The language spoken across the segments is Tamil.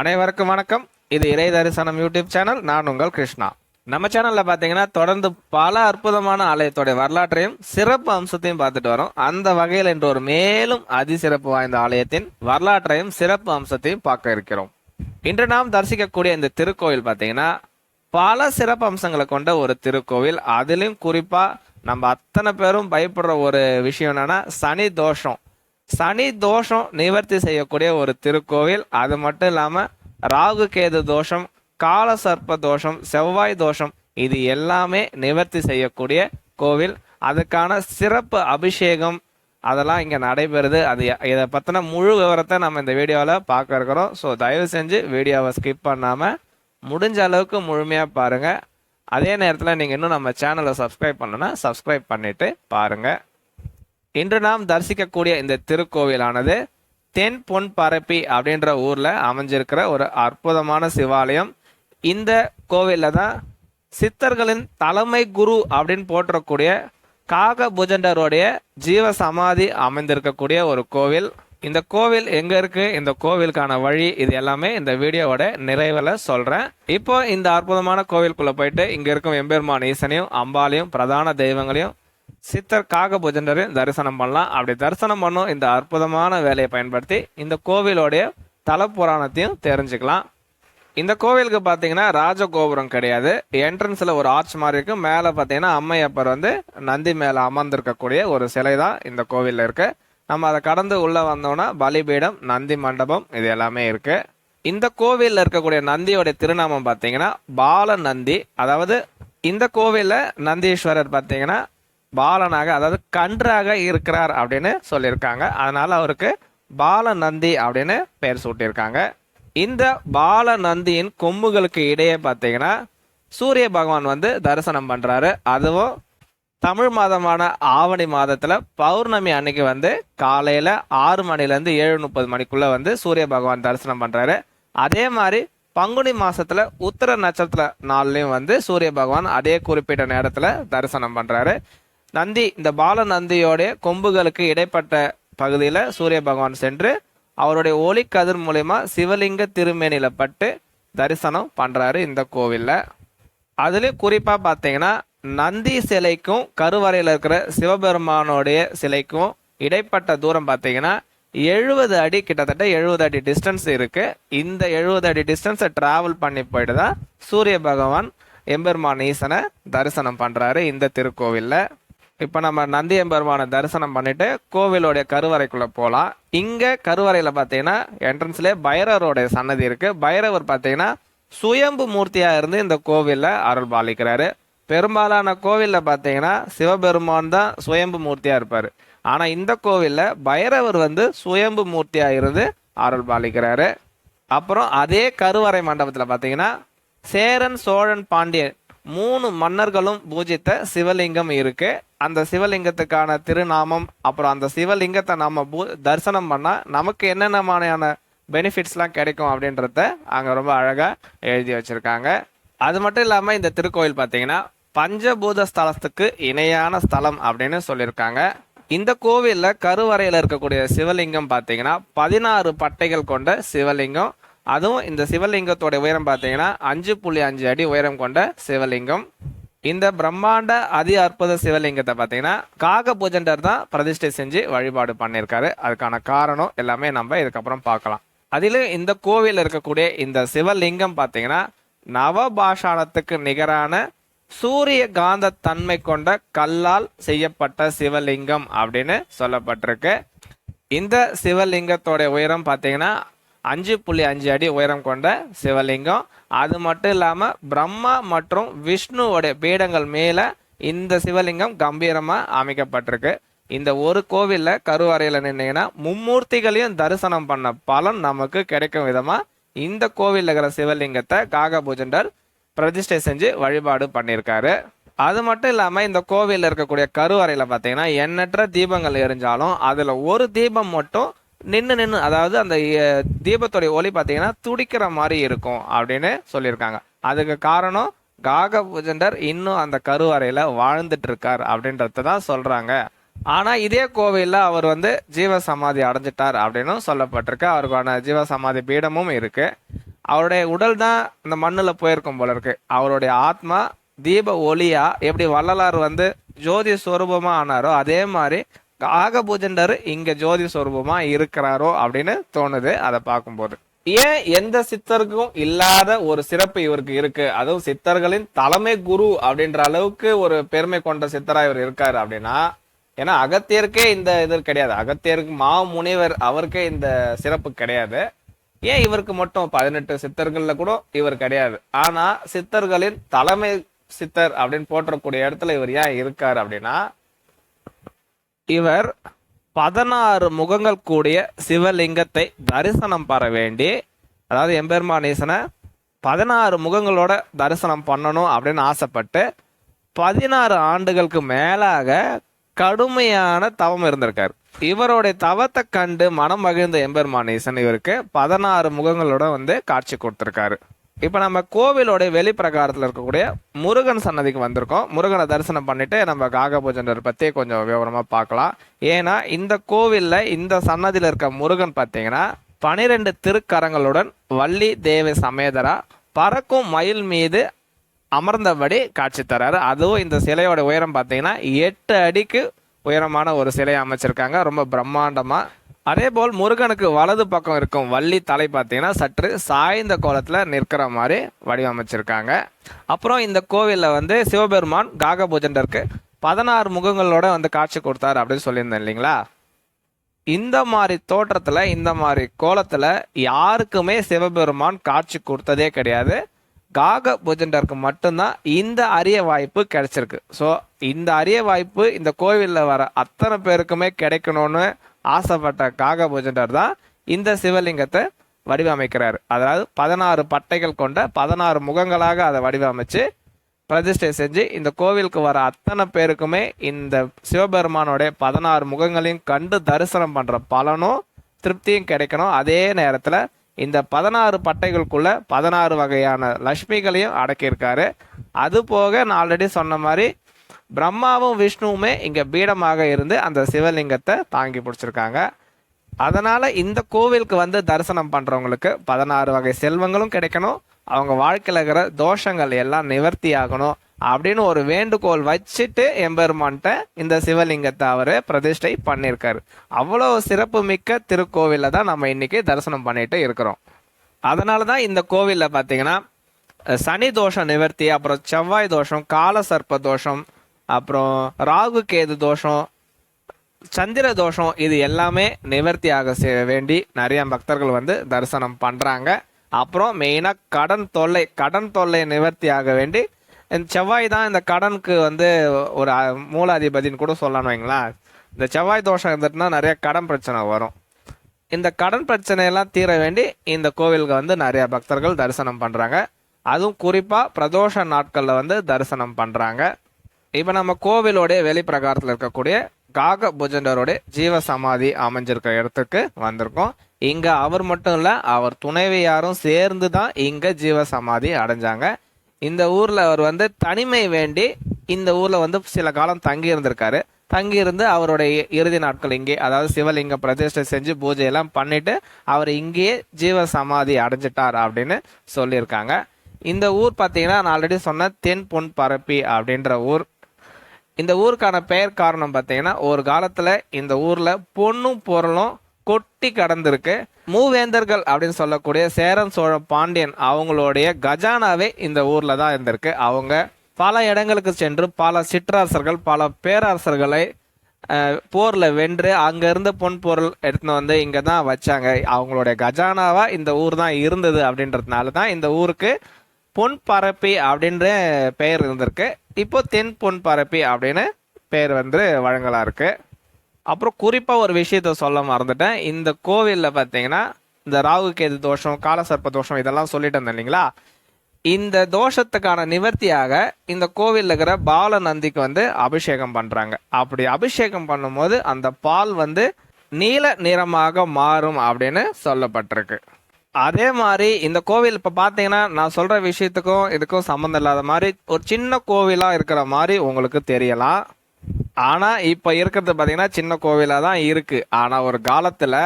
அனைவருக்கும் வணக்கம். இது இறை தரிசனம் யூடியூப் சேனல் நான் உங்கள் கிருஷ்ணா. நம்ம சேனல்ல பாத்தீங்கன்னா தொடர்ந்து பல அற்புதமான ஆலயத்தோடைய வரலாற்றையும் சிறப்பு அம்சத்தையும் பார்த்துட்டு வரோம். அந்த வகையில் இன்று ஒரு மேலும் அதிசிறப்பு வாய்ந்த ஆலயத்தின் வரலாற்றையும் சிறப்பு அம்சத்தையும் பார்க்க இருக்கிறோம். இன்று நாம் தரிசிக்கக்கூடிய இந்த திருக்கோவில் பாத்தீங்கன்னா பல சிறப்பு அம்சங்களை கொண்ட ஒரு திருக்கோவில். அதிலும் குறிப்பா நம்ம அத்தனை பேரும் பயப்படுற ஒரு விஷயம் என்னன்னா சனி தோஷம். சனி தோஷம் நிவர்த்தி செய்யக்கூடிய ஒரு திருக்கோவில். அது மட்டும் இல்லாம ராகு கேது தோஷம் கால சர்ப்ப தோஷம் செவ்வாய் தோஷம் இது எல்லாமே நிவர்த்தி செய்யக்கூடிய கோவில். அதுக்கான சிறப்பு அபிஷேகம் அதெல்லாம் இங்கே நடைபெறுது. அது இதை பற்றின முழு விவரத்தை நம்ம இந்த வீடியோவில் பார்க்க இருக்கிறோம். ஸோ தயவு செஞ்சு வீடியோவை ஸ்கிப் பண்ணாமல் முடிஞ்ச அளவுக்கு முழுமையாக பாருங்கள் அதே நேரத்தில் நீங்கள் இன்னும் நம்ம சேனலை சப்ஸ்கிரைப் பண்ணலன்னா சப்ஸ்கிரைப் பண்ணிவிட்டு பாருங்கள் இன்று நாம் தரிசிக்கக்கூடிய இந்த திருக்கோவிலானது தென் பொன் பரப்பி அப்படின்ற ஊர்ல அமைஞ்சிருக்கிற ஒரு அற்புதமான சிவாலயம். இந்த கோவில்ல தான் சித்தர்களின் தலைமை குரு அப்படின்னு போற்றக்கூடிய காக புஜண்டருடைய ஜீவ சமாதி அமைந்திருக்கக்கூடிய ஒரு கோவில். இந்த கோவில் எங்க இருக்கு? இந்த கோவிலுக்கான வழி இது எல்லாமே இந்த வீடியோவோட நிறைவில் சொல்றேன். இப்போ இந்த அற்புதமான கோவிலுக்குள்ள போயிட்டு இங்க இருக்கும் எம்பெருமான் ஈசனையும் அம்பாலையும் பிரதான தெய்வங்களையும் சித்தர் காக புஜண்டரையும் தரிசனம் பண்ணலாம். அப்படி தரிசனம் பண்ணும் இந்த அற்புதமான வேலையை பயன்படுத்தி இந்த கோவிலோடைய தல புராணத்தையும் தெரிஞ்சுக்கலாம். இந்த கோவிலுக்கு பார்த்தீங்கன்னா ராஜகோபுரம் கிடையாது. என்ட்ரன்ஸில் ஒரு ஆர்ச் மாதிரி இருக்கு. மேலே பார்த்தீங்கன்னா அம்மையப்பர் வந்து நந்தி மேலே அமர்ந்திருக்கக்கூடிய ஒரு சிலை தான் இந்த கோவிலில் இருக்கு. நம்ம அதை கடந்து உள்ளே வந்தோம்னா பலிபீடம் நந்தி மண்டபம் இது எல்லாமே இருக்கு. இந்த கோவிலில் இருக்கக்கூடிய நந்தியோடைய திருநாமம் பார்த்தீங்கன்னா பால நந்தி அதாவது இந்த கோவிலில் நந்தீஸ்வரர் பார்த்தீங்கன்னா பாலனாக அதாவது கன்றாக இருக்கிறார் அப்படின்னு சொல்லியிருக்காங்க. அதனால அவருக்கு பாலநந்தி அப்படின்னு பெயர் சூட்டியிருக்காங்க. இந்த பாலநந்தியின் கொம்புகளுக்கு இடையே பார்த்தீங்கன்னா சூரிய பகவான் வந்து தரிசனம் பண்ணுறாரு அதுவும் தமிழ் மாதமான ஆவணி மாதத்தில் பௌர்ணமி அன்னைக்கு வந்து காலையில் ஆறு மணிலேருந்து ஏழு முப்பது மணிக்குள்ளே வந்து சூரிய பகவான் தரிசனம் பண்ணுறாரு அதே மாதிரி பங்குனி மாதத்தில் உத்தர நட்சத்திர நாள்லேயும் வந்து சூரிய பகவான் அதே குறிப்பிட்ட நேரத்தில் தரிசனம் பண்ணுறாரு நந்தி இந்த பால நந்தியோடைய கொம்புகளுக்கு இடைப்பட்ட பகுதியில் சூரிய பகவான் சென்று அவருடைய ஒளி கதிர் மூலயமா சிவலிங்க திருமேனில பட்டு தரிசனம் பண்றாரு இந்த கோவில்ல. அதுலேயும் குறிப்பா பார்த்தீங்கன்னா நந்தி சிலைக்கும் கருவறையில் இருக்கிற சிவபெருமானோடைய சிலைக்கும் இடைப்பட்ட தூரம் பார்த்தீங்கன்னா எழுபது அடி கிட்டத்தட்ட எழுபது அடி டிஸ்டன்ஸ் இருக்கு. இந்த எழுபது அடி டிஸ்டன்ஸை டிராவல் பண்ணி போயிட்டு தான் சூரிய பகவான் எம்பெருமான் ஈசனை தரிசனம் பண்றாரு இந்த திருக்கோவில்ல. இப்போ நம்ம நந்தி எம்பெருமானை தரிசனம் பண்ணிட்டு கோவிலோடைய கருவறைக்குள்ள போகலாம் இங்க கருவறையில பார்த்தீங்கன்னா என்ட்ரன்ஸ்ல பைரவருடைய சன்னதி இருக்கு. பைரவர் பார்த்தீங்கன்னா சுயம்பு மூர்த்தியா இருந்து இந்த கோவில்ல அருள் பாலிக்கிறாரு பெரும்பாலான கோவில்ல பார்த்தீங்கன்னா சிவபெருமான் தான் சுயம்பு மூர்த்தியா இருப்பாரு. ஆனா இந்த கோவில்ல பைரவர் வந்து சுயம்பு மூர்த்தியா இருந்து அருள் பாலிக்கிறாரு அப்புறம் அதே கருவறை மண்டபத்துல பார்த்தீங்கன்னா சேரன் சோழன் பாண்டியன் மூணு மன்னர்களும் பூஜித்த சிவலிங்கம் இருக்கு. அந்த சிவலிங்கத்துக்கான திருநாமம் அப்புறம் அந்த சிவலிங்கத்தை நம்ம பூ தரிசனம் பண்ணா நமக்கு என்னென்ன மாதிரியான பெனிஃபிட்ஸ்லாம் கிடைக்கும் அப்படின்றத அங்கே ரொம்ப அழகாக எழுதி வச்சிருக்காங்க. அது மட்டும் இல்லாமல் இந்த திருக்கோயில் பார்த்தீங்கன்னா பஞ்சபூத ஸ்தலத்துக்கு இணையான ஸ்தலம் அப்படின்னு சொல்லியிருக்காங்க. இந்த கோவிலில் கருவறையில் இருக்கக்கூடிய சிவலிங்கம் பார்த்தீங்கன்னா பதினாறு பட்டைகள் கொண்ட சிவலிங்கம் அதுவும் இந்த சிவலிங்கத்தோட உயரம் பார்த்தீங்கன்னா அஞ்சு புள்ளி அஞ்சு அடி உயரம் கொண்ட சிவலிங்கம். இந்த பிரம்மாண்ட அதி அற்புத சிவலிங்கத்தை பார்த்தீங்கன்னா காக பூஜண்டர் தான் பிரதிஷ்டை செஞ்சு வழிபாடு பண்ணியிருக்காரு. அதுக்கான காரணம் எல்லாமே நம்ம இதுக்கப்புறம் பார்க்கலாம். அதிலும் இந்த கோவிலில் இருக்கக்கூடிய இந்த சிவலிங்கம் பார்த்தீங்கன்னா நவபாஷாணத்துக்கு நிகரான சூரிய காந்த தன்மை கொண்ட கல்லால் செய்யப்பட்ட சிவலிங்கம் அப்படின்னு சொல்லப்பட்டிருக்கு. இந்த சிவலிங்கத்தோட உயரம் பார்த்தீங்கன்னா அஞ்சு புள்ளி அஞ்சு அடி உயரம் கொண்ட சிவலிங்கம். அது மட்டும் இல்லாமல் பிரம்மா மற்றும் விஷ்ணுவோடைய பீடங்கள் மேலே இந்த சிவலிங்கம் கம்பீரமாக அமைக்கப்பட்டிருக்கு. இந்த ஒரு கோவிலில் கருவறையில் நின்னீங்கன்னா மும்மூர்த்திகளையும் தரிசனம் பண்ண பலன் நமக்கு கிடைக்கும் விதமாக இந்த கோவிலில் இருக்கிற சிவலிங்கத்தை காகபூஜண்டர் பிரதிஷ்டை செஞ்சு வழிபாடு பண்ணியிருக்காரு. அது மட்டும் இல்லாமல் இந்த கோவிலில் இருக்கக்கூடிய கருவறையில் பார்த்தீங்கன்னா எண்ணற்ற தீபங்கள் எரிஞ்சாலும் அதில் ஒரு தீபம் மட்டும் நின்று நின்று அதாவது அந்த தீபத்துடைய ஒளி பார்த்தீங்கன்னா துடிக்கிற மாதிரி இருக்கும் அப்படின்னு சொல்லியிருக்காங்க. அதுக்கு காரணம் காக புஜண்டர் இன்னும் அந்த கருவறையில் வாழ்ந்துட்டு இருக்கார் அப்படின்றத தான் சொல்கிறாங்க ஆனால் இதே கோவிலில் அவர் வந்து ஜீவ சமாதி அடைஞ்சிட்டார் அப்படின்னு சொல்லப்பட்டிருக்கு. அவருக்கான ஜீவ சமாதி பீடமும் இருக்கு. அவருடைய உடல் தான் இந்த மண்ணில் போயிருக்கும் போல இருக்கு. அவருடைய ஆத்மா தீப ஒளியா எப்படி வள்ளலார் வந்து ஜோதி ஸ்வரூபமாக ஆனாரோ அதே மாதிரி காகபூஜண்டர் இங்க ஜோதி ஸ்வரூபமா இருக்கிறாரோ அப்படின்னு தோணுது அதை பார்க்கும்போது. ஏன் எந்த சித்தருக்கும் இல்லாத ஒரு சிறப்பு இவருக்கு இருக்கு? அதுவும் சித்தர்களின் தலைமை குரு அப்படின்ற அளவுக்கு ஒரு பெருமை கொண்ட சித்தரா இவர் இருக்காரு அப்படின்னா ஏன்னா அகத்தியருக்கே இந்த இது கிடையாது. அகத்தியருக்கு மா முனிவர் அவருக்கே இந்த சிறப்பு கிடையாது. ஏன் இவருக்கு மட்டும் பதினெட்டு சித்தர்கள்ல கூட இவர் கிடையாது? ஆனா சித்தர்களின் தலைமை சித்தர் அப்படின்னு போற்றக்கூடிய இடத்துல இவர் ஏன் இருக்காரு அப்படின்னா இவர் பதினாறு முகங்கள் கூடிய சிவலிங்கத்தை தரிசனம் பெற வேண்டி அதாவது எம்பெருமானீசனை பதினாறு முகங்களோட தரிசனம் பண்ணணும் அப்படின்னு ஆசைப்பட்டு பதினாறு ஆண்டுகளுக்கு மேலாக கடுமையான தவம் இருந்திருக்காரு. இவருடைய தவத்தை கண்டு மனம் மகிழ்ந்த எம்பெருமானீசன் இவருக்கு பதினாறு முகங்களோட வந்து காட்சி கொடுத்துருக்காரு. இப்போ நம்ம கோவிலோட வெளிப்பிரகாரத்தில் இருக்கக்கூடிய முருகன் சன்னதிக்கு வந்திருக்கோம். முருகனை தரிசனம் பண்ணிட்டு நம்ம காகபூஜனர் பற்றி கொஞ்சம் விவரமாக பார்க்கலாம். ஏன்னா இந்த கோவிலில் இந்த சன்னதியில் இருக்க முருகன் பார்த்தீங்கன்னா பனிரெண்டு திருக்கரங்களுடன் வள்ளி தேவி சமேதரா பறக்கும் மயில் மீது அமர்ந்தபடி காட்சி தராரு. அதுவும் இந்த சிலையோட உயரம் பார்த்தீங்கன்னா எட்டு அடிக்கு உயரமான ஒரு சிலையை அமைச்சிருக்காங்க. ரொம்ப பிரம்மாண்டமாக அதே போல் முருகனுக்கு வலது பக்கம் இருக்கும் வள்ளி தலை பார்த்தீங்கன்னா சற்று சாய்ந்த கோலத்தில் நிற்கிற மாதிரி வடிவமைச்சிருக்காங்க. அப்புறம் இந்த கோவிலில் வந்து சிவபெருமான் காகபூஜண்டருக்கு பதினாறு முகங்களோட வந்து காட்சி கொடுத்தாரு அப்படின்னு சொல்லியிருந்தேன் இல்லைங்களா? இந்த மாதிரி தோற்றத்தில் இந்த மாதிரி கோலத்தில் யாருக்குமே சிவபெருமான் காட்சி கொடுத்ததே கிடையாது. காக புஜண்டருக்கு மட்டும்தான் இந்த அரிய வாய்ப்பு கிடைச்சிருக்கு. ஸோ இந்த அரிய வாய்ப்பு இந்த கோவிலில் வர அத்தனை பேருக்குமே கிடைக்கணும்னு ஆசைப்பட்ட காக பூஜண்டர் தான் இந்த சிவலிங்கத்தை வடிவமைக்கிறார். அதாவது பதினாறு பட்டைகள் கொண்ட பதினாறு முகங்களாக அதை வடிவமைச்சு பிரதிஷ்டை செஞ்சு இந்த கோவிலுக்கு வர அத்தனை பேருக்குமே இந்த சிவபெருமானோடைய பதினாறு முகங்களையும் கண்டு தரிசனம் பண்ணுற பலனும் திருப்தியும் கிடைக்கணும். அதே நேரத்தில் இந்த பதினாறு பட்டைகளுக்குள்ள பதினாறு வகையான லக்ஷ்மிகளையும் அடக்கியிருக்காரு. அது போக நான் ஆல்ரெடி சொன்ன மாதிரி பிரம்மாவும் விஷ்ணுவுமே இங்கே பீடமாக இருந்து அந்த சிவலிங்கத்தை தாங்கி பிடிச்சிருக்காங்க. அதனால் இந்த கோவிலுக்கு வந்து தரிசனம் பண்ணுறவங்களுக்கு பதினாறு வகை செல்வங்களும் கிடைக்கணும். அவங்க வாழ்க்கையில் இருக்கிற தோஷங்கள் எல்லாம் நிவர்த்தி ஆகணும் அப்படின்னு ஒரு வேண்டுகோள் வச்சுட்டு எம்பெருமான்ட்ட இந்த சிவலிங்கத்தை அவர் பிரதிஷ்டை பண்ணியிருக்காரு. அவ்வளோ சிறப்பு மிக்க திருக்கோவிலில் தான் நம்ம இன்னைக்கு தரிசனம் பண்ணிட்டு இருக்கிறோம். அதனால தான் இந்த கோவிலில் பார்த்தீங்கன்னா சனி தோஷம் நிவர்த்தி அப்புறம் செவ்வாய் தோஷம் கால சர்ப்ப தோஷம் அப்புறம் ராகு கேது தோஷம் சந்திர தோஷம் இது எல்லாமே நிவர்த்தியாக செய்ய வேண்டி நிறைய பக்தர்கள் வந்து தரிசனம் பண்றாங்க. அப்புறம் மெயினாக கடன் தொல்லை கடன் தொல்லை நிவர்த்தி ஆக வேண்டி இந்த செவ்வாய் தான் இந்த கடனுக்கு வந்து ஒரு மூலாதிபதினு மூலாதிபதின்னு கூட சொல்லணும் வைங்களேன். இந்த செவ்வாய் தோஷம் இருந்துட்டுனா நிறைய கடன் பிரச்சனை வரும். இந்த கடன் பிரச்சனையெல்லாம் தீர வேண்டி இந்த கோவிலுக்கு வந்து நிறைய பக்தர்கள் தரிசனம் பண்றாங்க. அதுவும் குறிப்பா பிரதோஷ நாட்களில் வந்து தரிசனம் பண்றாங்க. இப்போ நம்ம கோவிலோடைய வெளிப்பிரகாரத்தில் இருக்கக்கூடிய காக புஜண்டரோட ஜீவ சமாதி அமைஞ்சிருக்க இடத்துக்கு வந்திருக்கோம். இங்க அவர் மட்டும் இல்ல அவர் துணைவியாரும் சேர்ந்து தான் இங்க ஜீவ சமாதி அடைஞ்சாங்க. இந்த ஊர்ல அவர் வந்து தனிமை வேண்டி இந்த ஊர்ல வந்து சில காலம் தங்கி இருந்திருக்காரு. தங்கி இருந்து அவருடைய இறுதி நாட்கள் இங்கே அதாவது சிவலிங்க பிரதிஷ்டை செஞ்சு பூஜை எல்லாம் பண்ணிட்டு அவர் இங்கேயே ஜீவ சமாதி அடைஞ்சிட்டார் அப்படின்னு சொல்லியிருக்காங்க. இந்த ஊர் பார்த்தீங்கன்னா நான் ஆல்ரெடி சொன்ன தென் பொன் பரப்பி அப்படின்ற ஊர். இந்த ஊருக்கான பெயர் காரணம் பார்த்தீங்கன்னா ஒரு காலத்தில் இந்த ஊரில் பொண்ணும் பொருளும் கொட்டி கடந்திருக்கு. மூவேந்தர்கள் அப்படின்னு சொல்லக்கூடிய சேரன் சோழ பாண்டியன் அவங்களுடைய கஜானாவே இந்த ஊரில் தான் இருந்திருக்கு. அவங்க பல இடங்களுக்கு சென்று பல சிற்றரசர்கள் பல பேரரசர்களை போரில் வென்று அங்கேருந்து பொன் பொருள் எடுத்துன்னு வந்து இங்கே தான் வச்சாங்க. அவங்களுடைய கஜானாவாக இந்த ஊர் தான் இருந்தது அப்படின்றதுனால தான் இந்த ஊருக்கு பொன் பரப்பி அப்படின்ற பெயர் இருந்திருக்கு. இப்போ தென் பொன் பரப்பி அப்படின்னு பெயர் வந்து வழங்கலா இருக்கு. அப்புறம் குறிப்பா ஒரு விஷயத்த சொல்ல மறந்துட்டேன். இந்த கோவில்ல பாத்தீங்கன்னா இந்த ராகு கேது தோஷம் காலசர்ப்ப தோஷம் இதெல்லாம் சொல்லிட்டு இருந்தேன் இல்லைங்களா? இந்த தோஷத்துக்கான நிவர்த்தியாக இந்த கோவிலில் இருக்கிற பால நந்திக்கு வந்து அபிஷேகம் பண்றாங்க. அப்படி அபிஷேகம் பண்ணும்போது அந்த பால் வந்து நீல நிறமாக மாறும் அப்படின்னு சொல்லப்பட்டிருக்கு. அதே மாதிரி இந்த கோவில் இப்போ பார்த்தீங்கன்னா நான் சொல்கிற விஷயத்துக்கும் இதுக்கும் சம்மந்தம் இல்லாத மாதிரி ஒரு சின்ன கோவிலாக இருக்கிற மாதிரி உங்களுக்கு தெரியலாம். ஆனால் இப்போ இருக்கிறது பார்த்தீங்கன்னா சின்ன கோவிலாக தான் இருக்குது ஆனால் ஒரு காலத்தில்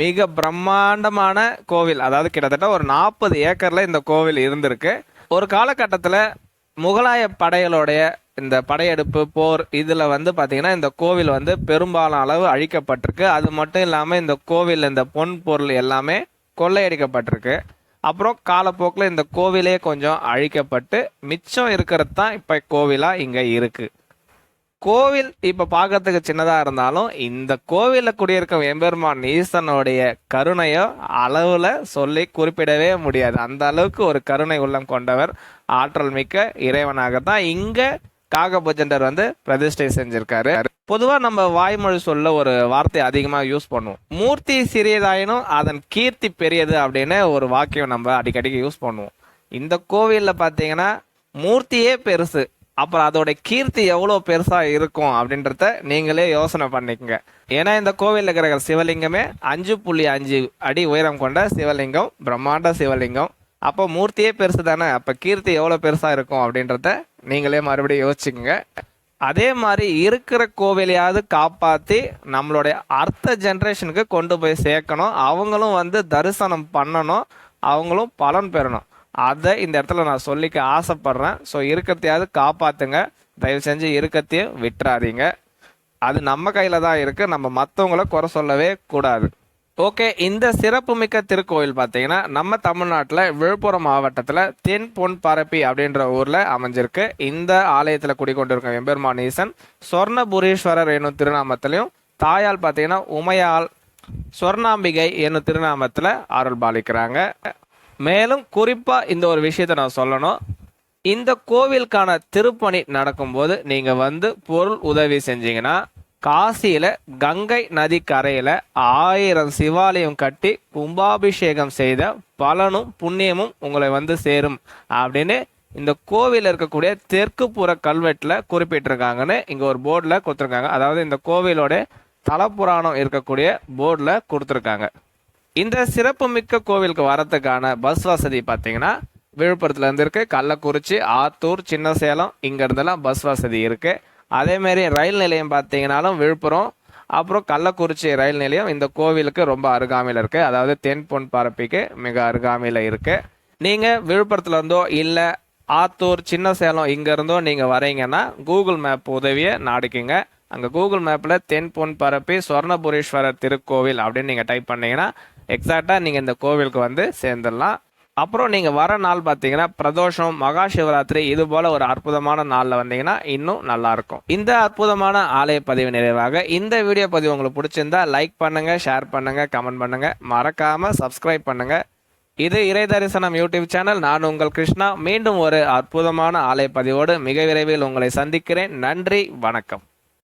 மிக பிரம்மாண்டமான கோவில் அதாவது கிட்டத்தட்ட ஒரு நாற்பது ஏக்கரில் இந்த கோவில் இருந்திருக்கு. ஒரு காலகட்டத்தில் முகலாய படைகளுடைய இந்த படையெடுப்பு போர் இதில் வந்து பார்த்தீங்கன்னா இந்த கோவில் வந்து பெரும்பாலான அளவு அழிக்கப்பட்டிருக்கு. அது மட்டும் இல்லாமல் இந்த கோவில் இந்த பொன் பொருள் எல்லாமே கொள்ளையடிக்கப்பட்டிருக்கு. அப்புறம் காலப்போக்கில் இந்த கோவிலே கொஞ்சம் அழிக்கப்பட்டு மிச்சம் இருக்கிறது தான் இப்போ கோவிலாக இங்கே இருக்குது கோவில் இப்போ பார்க்கறதுக்கு சின்னதாக இருந்தாலும் இந்த கோவிலில் குடியிருக்கும் எம்பெருமான் ஈசனுடைய கருணையோ அளவில் சொல்லி குறிப்பிடவே முடியாது. அந்த அளவுக்கு ஒரு கருணை உள்ளம் கொண்டவர் ஆற்றல் மிக்க இறைவனாக தான் இங்கே காகபுஜண்டர் வந்து பிரதிஷ்டை செஞ்சிருக்காரு. பொதுவா நம்ம வாய்மொழி சொல்ல ஒரு வார்த்தை அதிகமாக யூஸ் பண்ணுவோம். மூர்த்தி சிறியதாயினும் அதன் கீர்த்தி பெரியது அப்படின்னு ஒரு வாக்கியம் நம்ம அடிக்கடிக்கு யூஸ் பண்ணுவோம். இந்த கோவிலில் பார்த்தீங்கன்னா மூர்த்தியே பெருசு. அப்புறம் அதோட கீர்த்தி எவ்வளோ பெருசாக இருக்கும் அப்படின்றத நீங்களே யோசனை பண்ணிக்கங்க. ஏன்னா இந்த கோவிலில் இருக்கிற சிவலிங்கமே அஞ்சு புள்ளி அஞ்சு அடி உயரம் கொண்ட சிவலிங்கம் பிரம்மாண்ட சிவலிங்கம் அப்போ மூர்த்தியே பெருசு தானே? அப்போ கீர்த்தி எவ்வளோ பெருசாக இருக்கும் அப்படின்றத நீங்களே மறுபடியும் யோசிச்சுக்கோங்க. அதே மாதிரி இருக்கிற கோவிலையாவது காப்பாற்றி நம்மளுடைய அடுத்த ஜென்ரேஷனுக்கு கொண்டு போய் சேர்க்கணும். அவங்களும் வந்து தரிசனம் பண்ணணும். அவங்களும் பலன் பெறணும். அதை இந்த இடத்துல நான் சொல்லிக்க ஆசைப்படுறேன். ஸோ இருக்கத்தையாவது காப்பாற்றுங்க தயவு செஞ்சு இருக்கத்தையும் விட்டுறாதீங்க. அது நம்ம கையில் தான் இருக்குது நம்ம மற்றவங்கள குறை சொல்லவே கூடாது. ஓகே இந்த சிறப்புமிக்க திருக்கோயில் பார்த்தீங்கன்னா நம்ம தமிழ்நாட்டில் விழுப்புரம் மாவட்டத்தில் தென் பொன் பரப்பி அப்படின்ற ஊரில் அமைஞ்சிருக்கு. இந்த ஆலயத்தில் குடிக்கொண்டிருக்கும் எம்பெருமான் ஈசன் சொர்ணபுரீஸ்வரர் என்னும் திருநாமத்திலையும் தாயால் பார்த்தீங்கன்னா உமையால் சொர்ணாம்பிகை என்னும் திருநாமத்தில் அருள் பாலிக்கிறாங்க. மேலும் குறிப்பாக இந்த ஒரு விஷயத்த நான் சொல்லணும். இந்த கோவிலுக்கான திருப்பணி நடக்கும்போது நீங்கள் வந்து பொருள் உதவி செஞ்சீங்கன்னா காசியில் கங்கை நதி கரையில் ஆயிரம் சிவாலயம் கட்டி கும்பாபிஷேகம் செய்த பலனும் புண்ணியமும் உங்களை வந்து சேரும் அப்படின்னு இந்த கோவிலில் இருக்கக்கூடிய தெற்கு புற கல்வெட்டில் குறிப்பிட்டிருக்காங்கன்னு இங்கே ஒரு போர்டில் கொடுத்துருக்காங்க. அதாவது இந்த கோவிலோட தலப்புராணம் இருக்கக்கூடிய போர்டில் கொடுத்துருக்காங்க. இந்த சிறப்புமிக்க கோவிலுக்கு வரத்துக்கான பஸ் வசதி பார்த்தீங்கன்னா விழுப்புரத்துல இருந்து இருக்கு கள்ளக்குறிச்சி ஆத்தூர் சின்ன சேலம் இங்க இருந்தெல்லாம் பஸ் வசதி இருக்கு. அதே மாதிரி ரயில் நிலையம் பார்த்தீங்கன்னாலும் விழுப்புரம் அப்புறம் கள்ளக்குறிச்சி ரயில் நிலையம் இந்த கோவிலுக்கு ரொம்ப அருகாமையில் இருக்குது அதாவது தென் பொன் பரப்பிக்கு மிக அருகாமையில் இருக்குது நீங்கள் விழுப்புரத்துலேருந்தோ இல்லை ஆத்தூர் சின்ன சேலம் இங்கேருந்தோ நீங்கள் வரீங்கன்னா கூகுள் மேப் உதவியை நாடிக்குங்க. அங்கே கூகுள் மேப்பில் தென் பொன் பரப்பி சொர்ணபுரீஸ்வரர் திருக்கோவில் அப்படின்னு நீங்கள் டைப் பண்ணீங்கன்னா எக்ஸாக்டாக நீங்கள் இந்த கோவிலுக்கு வந்து சேர்ந்துடலாம். அப்புறம் நீங்கள் வர நாள் பார்த்தீங்கன்னா பிரதோஷம் மகா சிவராத்திரி இது போல் ஒரு அற்புதமான நாளில் வந்தீங்கன்னா இன்னும் நல்லாயிருக்கும் இந்த அற்புதமான ஆலய பதிவு நிறைவாக இந்த வீடியோ பதிவு உங்களுக்கு பிடிச்சிருந்தா லைக் பண்ணுங்கள் ஷேர் பண்ணுங்கள் கமெண்ட் பண்ணுங்கள் மறக்காமல் சப்ஸ்கிரைப் பண்ணுங்கள் இது இறை தரிசனம் யூடியூப் சேனல். நான் உங்கள் கிருஷ்ணா. மீண்டும் ஒரு அற்புதமான ஆலய பதிவோடு மிக விரைவில் உங்களை சந்திக்கிறேன். நன்றி வணக்கம்.